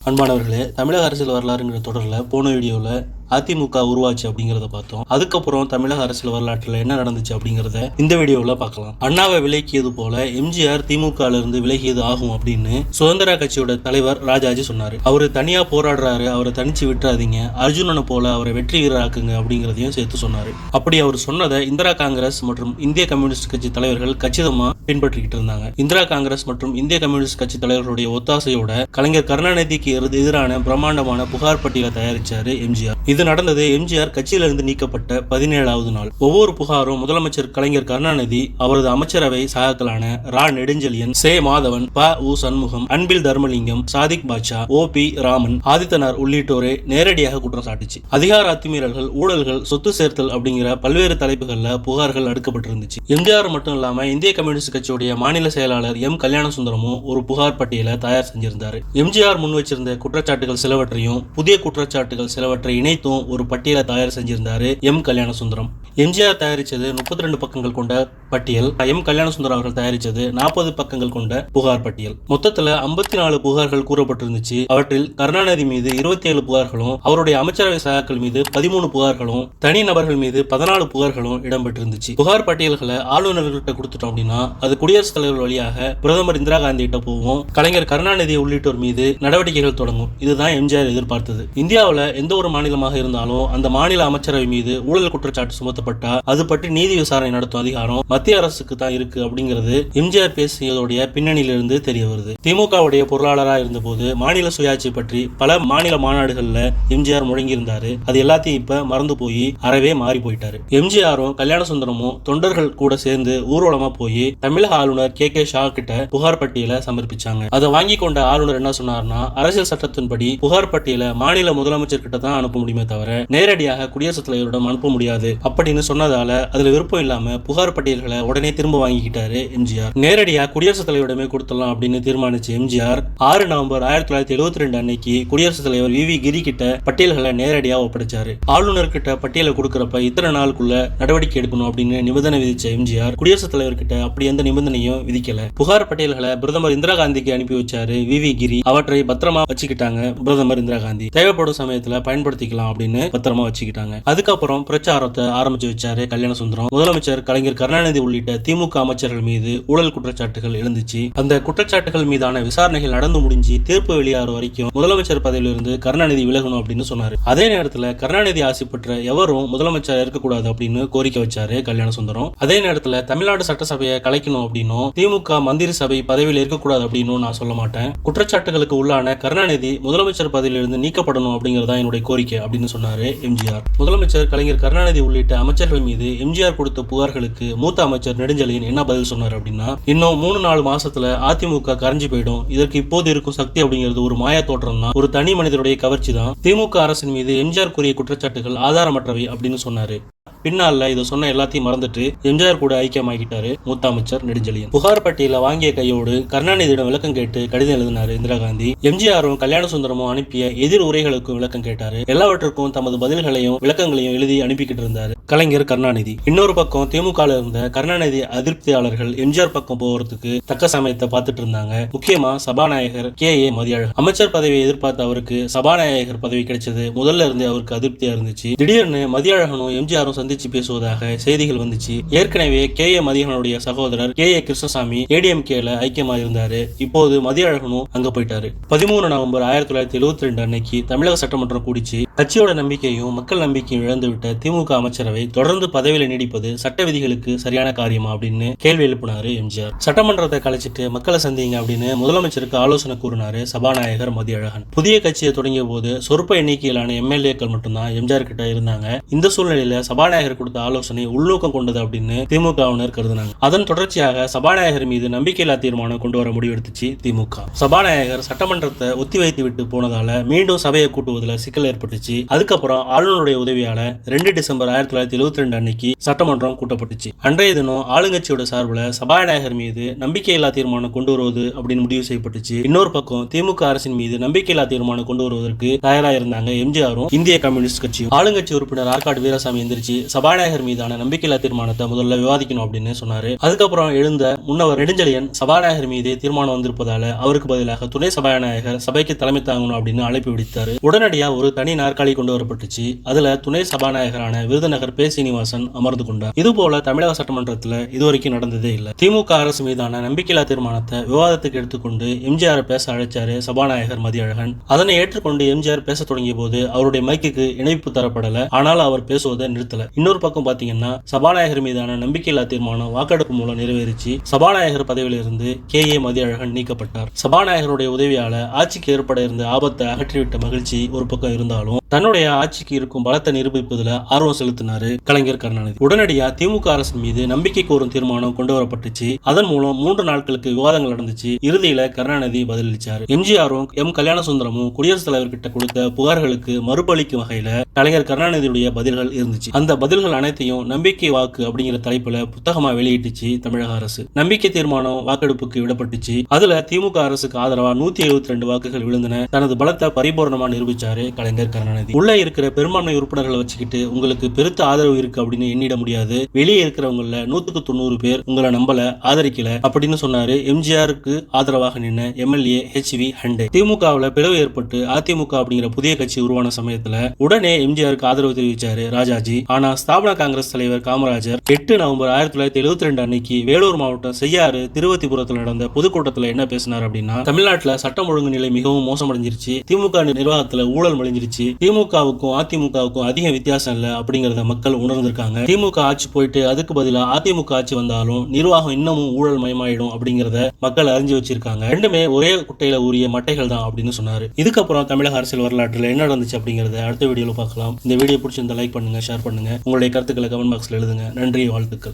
அன்பானவர்களே தமிழக அரசியல் வரலாறுங்கிற தொடரில் போன வீடியோவில் அதிமுக உருவாச்சு அப்படிங்கிறத பார்த்தோம். அதுக்கப்புறம் தமிழக அரசியல் வரலாற்றில் என்ன நடந்துச்சு அப்படிங்கிறத இந்த வீடியோவில் பார்க்கலாம். அண்ணாவை விலக்கியது போல எம்ஜிஆர் திமுக இருந்து விலகியது ஆகும் அப்படின்னு சுதந்திர கட்சியோட தலைவர் ராஜாஜி சொன்னாரு. அவரு தனியா போராடுறாரு அவரை தனிச்சு விட்டுறாதீங்க. அர்ஜுனனை போல அவரை வெற்றி வீரராக்குங்க அப்படிங்கிறதையும் சேர்த்து சொன்னாரு. அப்படி அவர் சொன்னதை இந்திரா காங்கிரஸ் மற்றும் இந்திய கம்யூனிஸ்ட் கட்சி தலைவர்கள் கச்சிதமா பின்பற்றிக்கிட்டு இருந்தாங்க. இந்திரா காங்கிரஸ் மற்றும் இந்திய கம்யூனிஸ்ட் கட்சி தலைவர்களுடைய ஒத்தாசையோட கலைஞர் கருணாநிதிக்கு எதிரான பிரம்மாண்டமான புகார் பட்டியலை தயாரிச்சாரு எம்ஜிஆர். இது நடந்தது எம்ஜிஆர் கட்சியிலிருந்து நீக்கப்பட்ட பதினேழாவது நாள். ஒவ்வொரு புகாரும் முதலமைச்சர் கலைஞர் கருணாநிதி அவரது அமைச்சரவை சகாக்களான ரா. நெடுஞ்செழியன் சே. மாதவன் ப. உ. சண்முகம் அன்பில் தர்மலிங்கம் சாதிக் பாட்சா ஓ. பி. ராமன் ஆதித்தனார் உள்ளிட்டோரே நேரடியாக குற்றம் சாட்டுச்சு. அதிகார அத்துமீறல்கள் ஊழல்கள் சொத்து சேர்த்தல் அப்படிங்கிற பல்வேறு தலைப்புகள்ல புகார்கள் அடுக்கப்பட்டிருந்துச்சு. எம்ஜிஆர் மட்டும் இல்லாம இந்திய கம்யூனிஸ்ட் கட்சியுடைய மாநில செயலாளர் எம். கல்யாண சுந்தரமும் ஒரு புகார் பட்டியலை தயார் செஞ்சிருந்தாரு. எம்ஜிஆர் முன் வச்சிருந்த குற்றச்சாட்டுகள் சிலவற்றையும் புதிய குற்றச்சாட்டுகள் சிலவற்றை இணைத்தும் ஒரு பட்டியலை தயார் செஞ்சிருந்தாரு எம் கல்யாண சுந்தரம் எம்ஜிஆர் தயாரிச்சது முப்பத்தி ரெண்டு பக்கங்கள் கொண்ட பட்டியல். எம் கல்யாண சுந்தரம் அவர்கள் தயாரித்தது நாற்பது பக்கங்கள் கொண்ட புகார் பட்டியல். மொத்தத்துல ஐம்பத்தி நாலு புகார்கள் கூறப்பட்டிருந்துச்சு. அவற்றில் கருணாநிதி மீது இருபத்தி ஏழு புகார்களும் அவருடைய அமைச்சரவை சகாக்கள் மீது பதிமூணு புகார்களும் தனி நபர்கள் மீது பதினாலு புகார்களும் இடம்பெற்றிருந்துச்சு. புகார் பட்டியல்களை ஆளுநர்கள்ட்ட கொடுத்துட்டோம் அப்படின்னா அது குடியரசுத் தலைவர் வழியாக பிரதமர் இந்திரா காந்தி கிட்ட போவோம் கலைஞர் கருணாநிதி உள்ளிட்டோர் மீது நடவடிக்கைகள் தொடங்கும். இதுதான் எம்ஜிஆர் எதிர்பார்த்தது. இந்தியாவில் எந்த ஒரு மாநிலமாக இருந்தாலும் அந்த மாநில அமைச்சரவை மீது ஊழல் குற்றச்சாட்டு சுமத்தப்பட்டா அது பற்றி நீதி விசாரணை நடத்தும் அதிகாரம் மத்திய அரசுக்கு தான் இருக்கு அப்படிங்கிறது எம்ஜிஆர் பேசியதோடைய பின்னணியிலிருந்து தெரிய வருது. திமுகவுடைய பொருளாளராக இருந்தபோது மாநில சுயாட்சி பற்றி பல மாநில மாநாடுகள்ல எம்ஜிஆர் முழங்கியிருந்தாரு. அது எல்லாத்தையும் இப்ப மறந்து போய் அறவே மாறி போயிட்டாரு. எம்ஜிஆரும் கல்யாண சுந்தரமும் தொண்டர்கள் கூட சேர்ந்து ஊர்வலமா போய் தமிழக ஆளுநர் கே கே ஷா கிட்ட புகார் பட்டியலை சமர்ப்பிச்சாங்க. அதை வாங்கி கொண்ட ஆளுநர் என்ன சொன்னார்னா அரசியல் சட்டத்தின்படி புகார் பட்டியலை மாநில முதலமைச்சர் கிட்ட தான் அனுப்ப முடியுமே தவிர நேரடியாக குடியரசுத் தலைவரிடம் அனுப்ப முடியாது அப்படின்னு சொன்னதால அதுல விருப்பம் இல்லாம புகார் பட்டியல்கள் உடனே திரும்ப வாங்கிக்கிட்டாரு எம்ஜிஆர். நேரடியா குடியரசுத் தலைவரிடமே கொடுத்துடலாம் அப்படின்னு தீர்மானிச்ச எம்ஜிஆர் ஆறு நவம்பர் ஆயிரத்தி தொள்ளாயிரத்தி எழுபத்தி ரெண்டு அன்னைக்கு குடியரசுத் தலைவர் வி வி கிரி கிட்ட பட்டியல்களை நேரடியா ஒப்படைச்சாரு. ஆளுநர் கிட்ட பட்டியலை கொடுக்கறப்ப இத்தனை நாளுக்குள்ள நடவடிக்கை எடுக்கணும் அப்படின்னு நிபந்தனை விதிச்ச எம்ஜிஆர் குடியரசுத் தலைவர் கிட்ட அப்படி எந்த நிபந்தனையும் விதிக்கல. புகார் பட்டியல்களை பிரதமர் இந்திரா காந்திக்கு அனுப்பி வச்சாரு வி வி கிரி. அவற்றை பத்திரமா வச்சுக்கிட்டாங்க பிரதமர் இந்திரா காந்தி. தேவைப்படும் சமயத்துல பயன்படுத்திக்கலாம் அப்படின்னு பத்திரமா வச்சுக்கிட்டாங்க. அதுக்கப்புறம் பிரச்சாரத்தை ஆரம்பிச்சு வச்சாரு கல்யாண சுந்தரம். முதலமைச்சர் கலைஞர் கருணாநிதி உள்ளிட்ட திமுக அமைச்சர்கள் மீது ஊழல் குற்றச்சாட்டுகள் எழுந்துச்சு. அந்த குற்றச்சாட்டுகள் மீதான விசாரணைகள் நடந்து முடிஞ்சு தீர்ப்பு வெளியாகிற வரைக்கும் முதலமைச்சர் பதவியிலிருந்து கருணாநிதி விலகணும் அப்படின்னு சொன்னாரு. அதே நேரத்துல கருணாநிதி ஆசை பெற்ற எவரும் முதலமைச்சர் இருக்கக்கூடாது அப்படின்னு கோரிக்கை வச்சாரு கல்யாண சுந்தரம். அதே நேரத்துல தமிழ்நாடு சட்டசபையை கலைக்கணும் அப்படின்னும் திமுக மந்திரி சபை பதவியில் இருக்கக்கூடாது அப்படின்னு நான் சொல்ல மாட்டேன். குற்றச்சாட்டுகளுக்கு உள்ளான கருணாநிதி முதலமைச்சர் பதவியிலிருந்து நீக்கப்படணும் அப்படிங்கறதா என்னுடைய கோரிக்கை அப்படின்னு சொன்னாரு எம்ஜிஆர். முதலமைச்சர் கலைஞர் கருணாநிதி உள்ளிட்ட அமைச்சர்கள் மீது எம்ஜிஆர் கொடுத்த புகார்களுக்கு மூத்த அமைச்சர் நெடுஞ்செழியன் என்ன பதில் சொன்னார் அப்படின்னா இன்னும் மூணு நாலு மாசத்துல அதிமுக கரைஞ்சு போயிடும். இதற்கு இப்போது இருக்கும் சக்தி அப்படிங்கிறது ஒரு மாயா தோற்றம் தான் ஒரு தனி மனிதருடைய கவர்ச்சி தான் திமுக அரசின் மீது எம்ஜிஆர் கூறிய குற்றச்சாட்டுகள் ஆதாரமற்றவை அப்படின்னு சொன்னாரு. பின்னால இதை சொன்ன எல்லாத்தையும் மறந்துட்டு எம்ஜிஆர் கூட ஐக்கியமாகிட்டாரு மூத்த அமைச்சர் நெடுஞ்செழியன். புகார் பட்டியல வாங்கிய கையோடு கருணாநிதியிடம் விளக்கம் கேட்டு கடிதம் எழுதினாரு இந்திரா காந்தி. எம்ஜிஆரும் கல்யாண சுந்தரமும் அனுப்பிய எதிர் உரைகளுக்கும் விளக்கம் கேட்டாரு. எல்லாவற்றுக்கும் தமது பதில்களையும் விளக்கங்களையும் எழுதி அனுப்பிக்கிட்டு இருந்தாரு கலைஞர் கருணாநிதி. இன்னொரு பக்கம் திமுக இருந்த கருணாநிதி அதிருப்தியாளர்கள் எம்ஜிஆர் பக்கம் போறதுக்கு தக்க சமயத்தை பார்த்துட்டு இருந்தாங்க. முக்கியமா சபாநாயகர் கே. ஏ. மதியழகன். அமைச்சர் பதவியை எதிர்பார்த்த அவருக்கு சபாநாயகர் பதவி கிடைச்சது. முதல்ல இருந்தே அவருக்கு அதிருப்தியா இருந்துச்சு. திடீர்னு மதியழகனும் எம்ஜிஆரும் சந்திச்சு பேசுவதாக செய்திகள் வந்துச்சு. ஏற்கனவே கே ஏ மதியனுடைய சகோதரர் கே ஏ கிருஷ்ணசாமி ஏடிஎம்கேல ஐக்கியமா இருந்தாரு இப்போது மதியழகனும் அங்க போயிட்டாரு. பதிமூணு நவம்பர் ஆயிரத்தி தொள்ளாயிரத்தி எழுபத்தி ரெண்டு அன்னைக்கு தமிழக சட்டமன்றம் கூடிச்சு. கட்சியோட நம்பிக்கையும் மக்கள் நம்பிக்கையும் இழந்துவிட்ட திமுக அமைச்சரவை தொடர்ந்து பதவியில நீடிப்பது சட்ட விதிகளுக்கு சரியான காரியமா அப்படின்னு கேள்வி எழுப்பினாரு எம்ஜிஆர். சட்டமன்றத்தை கலைச்சிட்டு மக்களை சந்திங்க அப்படின்னு முதலமைச்சருக்கு ஆலோசனை கூறினாரு சபாநாயகர் மதியழகன் புதிய கட்சியை தொடங்கிய போது சொற்ப எண்ணிக்கையிலான எம்எல்ஏக்கள் மட்டும்தான் எம்ஜிஆர் கிட்ட இருந்தாங்க. இந்த சூழ்நிலையில சபாநாயகர் கொடுத்த ஆலோசனை உள்நோக்கம் கொண்டது அப்படின்னு திமுகவினர் கருதினாங்க. அதன் தொடர்ச்சியாக சபாநாயகர் மீது நம்பிக்கையில்லா தீர்மானம் கொண்டு வர முடிவெடுத்துச்சு திமுக. சபாநாயகர் சட்டமன்றத்தை ஒத்திவைத்து விட்டு போனதால மீண்டும் சபையை கூட்டுவதில் சிக்கல் ஏற்பட்டுச்சு. அதுக்கப்புறம் ஆளுநருடைய உதவியால ரெண்டு டிசம்பர் ஆயிரத்தி தொள்ளாயிரத்தி எழுபத்தி ரெண்டு அன்னைக்கு சட்டமன்றம் கூட்டப்பட்டுச்சு. அன்றைய தினம் ஆளுங்கட்சியோட சார்பில் சபாநாயகர் மீது நம்பிக்கையில்லா தீர்மானம் கொண்டு வருவது அப்படின்னு முடிவு செய்யப்பட்டுச்சு. இன்னொரு பக்கம் திமுக அரசின் மீது நம்பிக்கையில்லா தீர்மானம் கொண்டு வருவதற்கு தயாராக இருந்தாங்க எம்ஜிஆரும் இந்திய கம்யூனிஸ்ட் கட்சியும். ஆளுங்கட்சி உறுப்பினர் ஆற்காடு வீரசாமி எந்திரிச்சு சபாநாயகர் மீதான நம்பிக்கையில்லா தீர்மானத்தை முதல்ல விவாதிக்கணும் அப்படின்னு சொன்னாரு. அதுக்கப்புறம் எழுந்த முன்னவர் நெடுஞ்செழியன் சபாநாயகர் மீது தீர்மானம் வந்திருப்பதால அவருக்கு பதிலாக துணை சபாநாயகர் சபைக்கு தலைமை தாங்கணும் அப்படின்னு அழைப்பு விடுத்தாரு. உடனடியா ஒரு தனி நாற்காலி கொண்டு வரப்பட்டுச்சு. அதுல துணை சபாநாயகரான விருதுநகர் பே சீனிவாசன் அமர்ந்து கொண்டார். இது போல தமிழக சட்டமன்றத்துல இதுவரைக்கும் நடந்ததே இல்லை. திமுக அரசு மீதான நம்பிக்கையில்லா தீர்மானத்தை விவாதத்துக்கு எடுத்துக்கொண்டு எம்ஜிஆர் பேச அழைச்சாரு சபாநாயகர் மதியழகன் அதனை ஏற்றுக்கொண்டு எம்ஜிஆர் பேச தொடங்கிய போது அவருடைய மைக்குக்கு இணைப்பு தரப்படல. ஆனால் அவர் பேசுவதை நிறுத்தல. இன்னொரு பக்கம் பாத்தீங்கன்னா சபாநாயகர் மீதான நம்பிக்கையில்லா தீர்மானம் வாக்கெடுப்பு மூலம் நிறைவேறிச்சு. சபாநாயகர் பதவியிலிருந்து கே. ஏ. மதியழகன் நீக்கப்பட்டார். சபாநாயகருடைய உதவியால ஆட்சிக்கு ஏற்பட இருந்த ஆபத்தை அகற்றிவிட்ட மகிழ்ச்சி ஒரு பக்கம் இருந்தாலும் தன்னுடைய ஆட்சிக்கு இருக்கும் பலத்தை நிரூபிப்பதில் ஆர்வம் செலுத்தினார் கலைஞர் கருணாநிதி. உடனடியா திமுக அரசு மீது நம்பிக்கை கோரும் தீர்மானம் கொண்டு வரப்பட்டுச்சு. அதன் மூலம் மூன்று நாட்களுக்கு விவாதங்கள் நடந்துச்சு. இறுதியில கருணாநிதி பதிலளிச்சார். எம்ஜிஆரும் எம் கல்யாண சுந்தரமும் குடியரசுத் தலைவர் கிட்ட கொடுத்த புகார்களுக்கு மறுபளிக்கும் வகையில கலைஞர் கருணாநிதியுடைய பதில்கள் இருந்துச்சு. அந்த பதில்கள் அனைத்தையும் நம்பிக்கை வாக்கு அப்படிங்கிற தலைப்புல புத்தகமா வெளியிட்டுச்சு தமிழக அரசு. நம்பிக்கை தீர்மானம் வாக்கெடுப்புக்கு விடப்பட்டுச்சு. அதுல திமுக அரசுக்கு ஆதரவா நூத்தி எழுபத்தி ரெண்டு வாக்குகள் விழுந்தன. தனது பலத்தை பரிபூர்ணமா நிரூபிச்சாரு கலைஞர் கருணாநிதி. உள்ள இருக்கிற பெரும்பான்மை உறுப்பினர்களை வச்சுக்கிட்டு உங்களுக்கு பெருத்த ஆதரவு இருக்கு அப்படின்னு எண்ணிட முடியாது. வெளியே இருக்கிறவங்கள நூத்துக்கு தொண்ணூறு பேர் உங்களை நம்பல ஆதரிக்கல அப்படின்னு சொன்னாரு. எம்ஜிஆருக்கு ஆதரவாக நின்ன எம்எல்ஏ ஹெச் வி ஹண்டே திமுகவில் பிளவு ஏற்பட்டு அதிமுக அப்படிங்கிற புதிய கட்சி உருவான சமயத்துல உடனே எம்ஜிஆருக்கு ஆதரவு தெரிவிச்சாரு ராஜாஜி. ஆனா ஸ்தாபன காங்கிரஸ் தலைவர் காமராஜர் எட்டு நவம்பர் ஆயிரத்தி தொள்ளாயிரத்தி எழுபத்தி ரெண்டு அன்னைக்கு வேலூர் மாவட்டம் செய்யாறு திருவத்திபுரத்தில் நடந்த பொதுக்கூட்டத்துல என்ன பேசினார் அப்படின்னா தமிழ்நாட்டுல சட்டம் ஒழுங்கு நிலை மிகவும் மோசமடைஞ்சிருச்சு. திமுக நிர்வாகத்துல ஊழல் மலிஞ்சிருச்சு. திமுகவுக்கும் அதிமுகவுக்கும் அதிக வித்தியாசம் இல்லை அப்படிங்கிறத மக்கள் உணர்ந்திருக்காங்க. திமுக ஆட்சி போயிட்டு அதுக்கு பதிலாக அதிமுக ஆட்சி வந்தாலும் நிர்வாகம் இன்னமும் ஊழல் மயமாயிடும் அப்படிங்கிறத மக்கள் அறிஞ்சு வச்சிருக்காங்க. ரெண்டுமே ஒரே குட்டையில உரிய மட்டைகள் தான் அப்படின்னு சொன்னாரு. இதுக்கப்புறம் தமிழக அரசியல் வரலாற்றில் என்ன நடந்துச்சு அப்படிங்கறத அடுத்த வீடியோல பார்க்கலாம். இந்த வீடியோ பிடிச்சிருந்தா லைக் பண்ணுங்க ஷேர் பண்ணுங்க. உங்களுடைய கருத்துக்களை கமெண்ட் பாக்ஸ்ல எழுதுங்க. நன்றி வாழ்த்துக்கள்.